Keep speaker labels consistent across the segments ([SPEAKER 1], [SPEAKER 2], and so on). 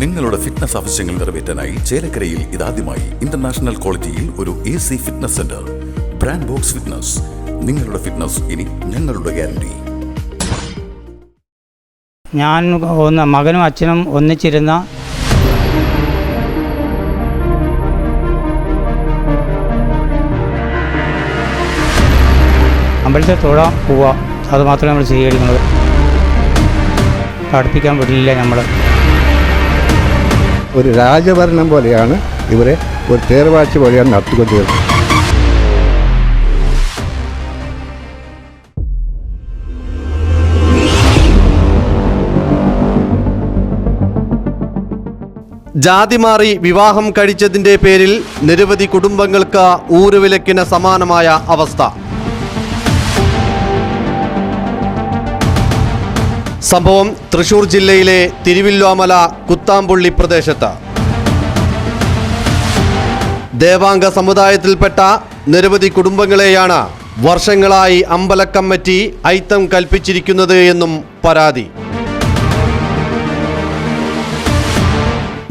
[SPEAKER 1] നിങ്ങളുടെ ഫിറ്റ്നസ് ആവശ്യങ്ങൾ നിറവേറ്റാനായി ചേലക്കരയിൽ ഇതാദ്യമായി ഇന്റർനാഷണൽ ക്വാളിറ്റിയിൽ ഒരു A C fitness centre brand box fitness നിങ്ങളുടെ ഫിറ്റ്നസ് ഇനി ഞങ്ങളുടെ ഗ്യാരണ്ടി
[SPEAKER 2] ഞാൻ ഒന്ന് മകനും അച്ഛനും ഒന്നിച്ചിരുന്ന അമ്പലത്തിൽ തൊഴാൻ പോവുക അത് മാത്രമേ നമ്മൾ സ്വീകരിക്കുന്നത്. പഠിപ്പിക്കാൻ വിടില്ല നമ്മൾ
[SPEAKER 3] ഒരു രാജഭരണം പോലെയാണ് ഇവരെ ഒരു തേർവാഴ്ച പോലെയാണ് നടത്തിക്കൊണ്ടിരുന്നത്.
[SPEAKER 4] ജാതി മാറി വിവാഹം കഴിച്ചതിന്റെ പേരിൽ നിരവധി കുടുംബങ്ങൾക്ക് ഊരുവിലക്കിന് സമാനമായ അവസ്ഥ. സംഭവം തൃശൂർ ജില്ലയിലെ തിരുവില്ലോമല കുത്താമ്പുള്ളി പ്രദേശത്ത്. ദേവാംഗ സമുദായത്തിൽപ്പെട്ട നിരവധി കുടുംബങ്ങളെയാണ് വർഷങ്ങളായി അമ്പലക്കമ്മിറ്റി ഐത്തം കൽപ്പിച്ചിരിക്കുന്നത് എന്നും പരാതി.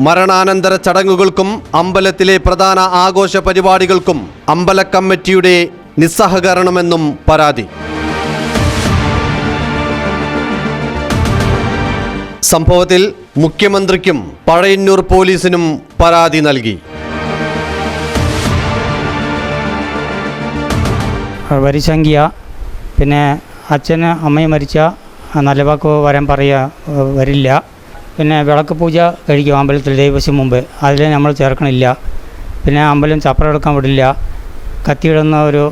[SPEAKER 4] മരണാനന്തര ചടങ്ങുകൾക്കും അമ്പലത്തിലെ പ്രധാന ആഘോഷ പരിപാടികൾക്കും അമ്പല കമ്മിറ്റിയുടെ നിസ്സഹകരണമെന്നും പരാതി. സംഭവത്തിൽ മുഖ്യമന്ത്രിക്കും പഴയന്നൂർ പോലീസിനും പരാതി നൽകി.
[SPEAKER 2] വരിശങ്കിയ പിന്നെ അച്ഛന് അമ്മയും മരിച്ച നല്ല വാക്ക് വരാൻ പറയുക വരില്ല. പിന്നെ വിളക്ക് പൂജ കഴിക്കും അമ്പലത്തിൽ ദൈവശം മുമ്പ്. അതിൽ നമ്മൾ ചേർക്കണില്ല. പിന്നെ അമ്പലം ചപ്പറ എടുക്കാൻ വിടില്ല. കത്തിയിടുന്ന ഒരു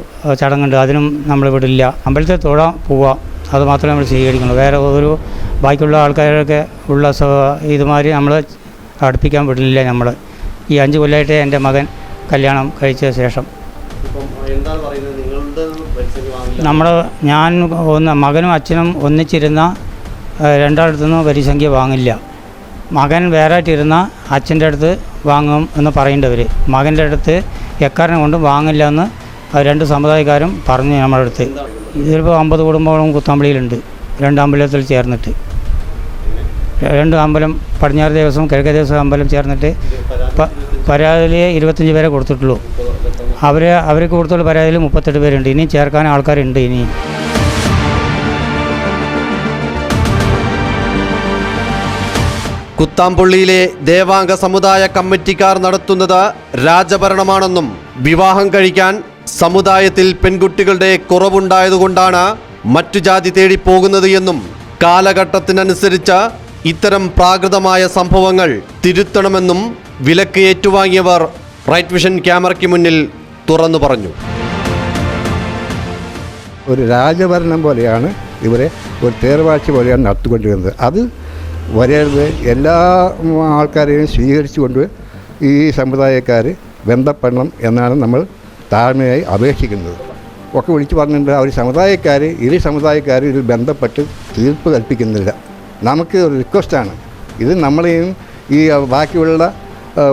[SPEAKER 2] ചടങ്ങുണ്ട്. അതിനും നമ്മൾ വിടില്ല. അമ്പലത്തിൽ തൊഴാൻ പോവുക അത് മാത്രമേ നമ്മൾ സ്വീകരിക്കുള്ളൂ വേറെ ഒരു ബാക്കിയുള്ള ആൾക്കാരൊക്കെ ഉള്ള ഇതുമാതിരി നമ്മൾ അടുപ്പിക്കാൻ വിടില്ല നമ്മൾ ഈ അഞ്ച് കൊല്ലമായിട്ട് എന്റെ മകൻ കല്യാണം കഴിച്ച ശേഷം. നമ്മൾ ഞാൻ ഒന്ന് മകനും അച്ഛനും ഒന്നിച്ചിരുന്ന ഏഹ്, പരിസംഖ്യ വാങ്ങില്ല. മകൻ വേറെ ആയിട്ടിരുന്ന അച്ഛന്റെ അടുത്ത് വാങ്ങും എന്ന് പറയേണ്ടവർ മകന്റെ അടുത്ത് എക്കാരനെ കൊണ്ടും വാങ്ങില്ല എന്ന് ആ രണ്ട് സമുദായക്കാരും പറഞ്ഞു നമ്മുടെ അടുത്ത്. ഇതിലിപ്പോൾ അമ്പത് കുടുംബങ്ങളും കുത്താമ്പളിയിലുണ്ട് രണ്ട് അമ്പലത്തിൽ ചേർന്നിട്ട്. രണ്ട് അമ്പലം പടിഞ്ഞാറ് ദിവസം കിഴക്കേ ദേവസ്വം അമ്പലം ചേർന്നിട്ട് പരാതിയിൽ ഇരുപത്തഞ്ച് പേരെ കൊടുത്തിട്ടുള്ളൂ. അവർ അവർക്ക് കൊടുത്തുള്ള പരാതിയിൽ മുപ്പത്തെട്ട് പേരുണ്ട്. ഇനിയും ചേർക്കാൻ ആൾക്കാരുണ്ട് ഇനി.
[SPEAKER 4] കുത്താമ്പുള്ളിയിലെ ദേവാംഗ സമുദായ കമ്മിറ്റിക്കാർ നടത്തുന്നത് രാജഭരണമാണെന്നും വിവാഹം കഴിക്കാൻ സമുദായത്തിൽ പെൺകുട്ടികളുടെ കുറവുണ്ടായതുകൊണ്ടാണ് മറ്റു ജാതി തേടി പോകുന്നത് എന്നും കാലഘട്ടത്തിനനുസരിച്ച് ഇത്തരം പ്രാകൃതമായ സംഭവങ്ങൾ തിരുത്തണമെന്നും വിലക്ക് ഏറ്റുവാങ്ങിയവർ റൈറ്റ് വിഷൻ ക്യാമറയ്ക്ക് മുന്നിൽ തുറന്നു പറഞ്ഞു.
[SPEAKER 3] ഒരു രാജഭരണം പോലെയാണ് ഇവരെ ഒരു തേർവാഴ്ച പോലെയാണ് നടത്തിക്കൊണ്ടിരുന്നത്. അത് വരരുത്. എല്ലാ ആൾക്കാരെയും സ്വീകരിച്ചുകൊണ്ട് ഈ സമുദായക്കാർ ബന്ധപ്പെടണം എന്നാണ് നമ്മൾ താഴ്മയായി അപേക്ഷിക്കുന്നത്. ഒക്കെ വിളിച്ചു പറഞ്ഞിട്ടുണ്ട്. അവർ സമുദായക്കാർ ഇരു സമുദായക്കാർ ഇതിൽ ബന്ധപ്പെട്ട് തീർപ്പ് കൽപ്പിക്കുന്നില്ല. നമുക്ക് ഒരു റിക്വസ്റ്റാണ് ഇത് നമ്മളെയും ഈ ബാക്കിയുള്ള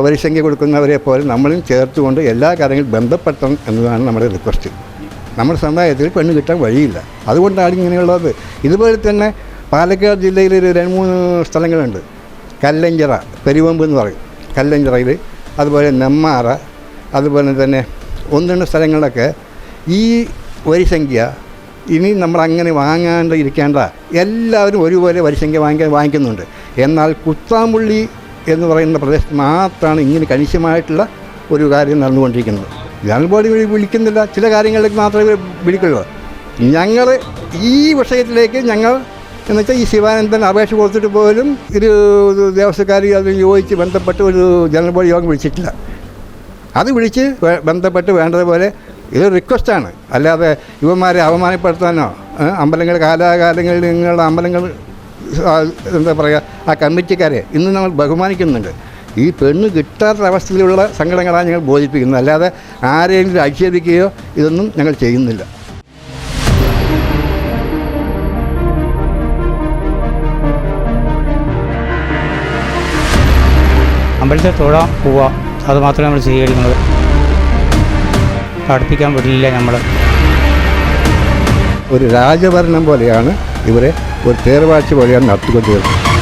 [SPEAKER 3] വരിസംഖ്യ കൊടുക്കുന്നവരെ പോലെ നമ്മളും ചേർത്തുകൊണ്ട് എല്ലാ കാര്യങ്ങളും ബന്ധപ്പെടുത്തണം എന്നതാണ് നമ്മുടെ റിക്വസ്റ്റ് നമ്മുടെ സമുദായത്തിൽ പെണ്ണ് കിട്ടാൻ വഴിയില്ല. അതുകൊണ്ടാണ് ഇങ്ങനെയുള്ളത്. ഇതുപോലെ തന്നെ പാലക്കാട് ജില്ലയിൽ ഒരു രണ്ട് മൂന്ന് സ്ഥലങ്ങളുണ്ട്. കല്ലഞ്ചിറ പെരുവമ്പ് എന്ന് പറയും. കല്ലഞ്ചിറയിൽ. അതുപോലെ നെമ്മാറ. അതുപോലെ തന്നെ ഒന്ന് രണ്ട് സ്ഥലങ്ങളിലൊക്കെ ഈ വരിസംഖ്യ ഇനി നമ്മൾ അങ്ങനെ വാങ്ങാണ്ട് ഇരിക്കേണ്ട എല്ലാവരും ഒരുപോലെ വരിസംഖ്യ വാങ്ങിക്കാൻ വാങ്ങിക്കുന്നുണ്ട്. എന്നാൽ കുത്താമ്പുള്ളി എന്ന് പറയുന്ന പ്രദേശത്ത് മാത്രമാണ് ഇങ്ങനെ കണിശമായിട്ടുള്ള ഒരു കാര്യം നടന്നുകൊണ്ടിരിക്കുന്നത്. ജനറൽ വിളി- വിളിക്കുന്നില്ല. ചില കാര്യങ്ങളിലേക്ക് മാത്രമേ വിളിക്കുള്ളൂ. ഞങ്ങൾ ഈ വിഷയത്തിലേക്ക് ഞങ്ങൾ എന്നുവെച്ചാൽ ഈ ശിവാനന്ദൻ അപേക്ഷ കൊടുത്തിട്ട് പോലും ഒരു ദേവസ്വകാരി അതിന് യോജിച്ച് ബന്ധപ്പെട്ട് ഒരു ജനറൽ ബോഡി യോഗം വിളിച്ചിട്ടില്ല. അത് വിളിച്ച് ബന്ധപ്പെട്ട് വേണ്ടതുപോലെ ഇത് റിക്വസ്റ്റാണ്. അല്ലാതെ ഇവന്മാരെ അവമാനപ്പെടുത്താനോ അമ്പലങ്ങൾ കാലാകാലങ്ങളിൽ നിങ്ങളുടെ അമ്പലങ്ങൾ എന്താ പറയുക ആ കമ്മിറ്റിക്കാരെ ഇന്ന് നമ്മൾ ബഹുമാനിക്കുന്നുണ്ട്. ഈ പെണ്ണ് കിട്ടാത്ത അവസ്ഥയിലുള്ള സങ്കടങ്ങളാണ് ഞങ്ങൾ ബോധിപ്പിക്കുന്നത്. അല്ലാതെ ആരെങ്കിലും ആക്ഷേപിക്കുകയോ ഇതൊന്നും ഞങ്ങൾ ചെയ്യുന്നില്ല.
[SPEAKER 2] അമ്പലത്തിൽ തൊഴാൻ പോവുക അത് മാത്രമേ നമ്മൾ സ്വീകരിക്കുന്നത്. പഠിപ്പിക്കാൻ വിടില്ല നമ്മൾ
[SPEAKER 3] ഒരു രാജഭരണം പോലെയാണ് ഇവരെ ഒരു തേർവാഴ്ച പോലെയാണ് നടത്തിക്കൊണ്ടിരുന്നത്.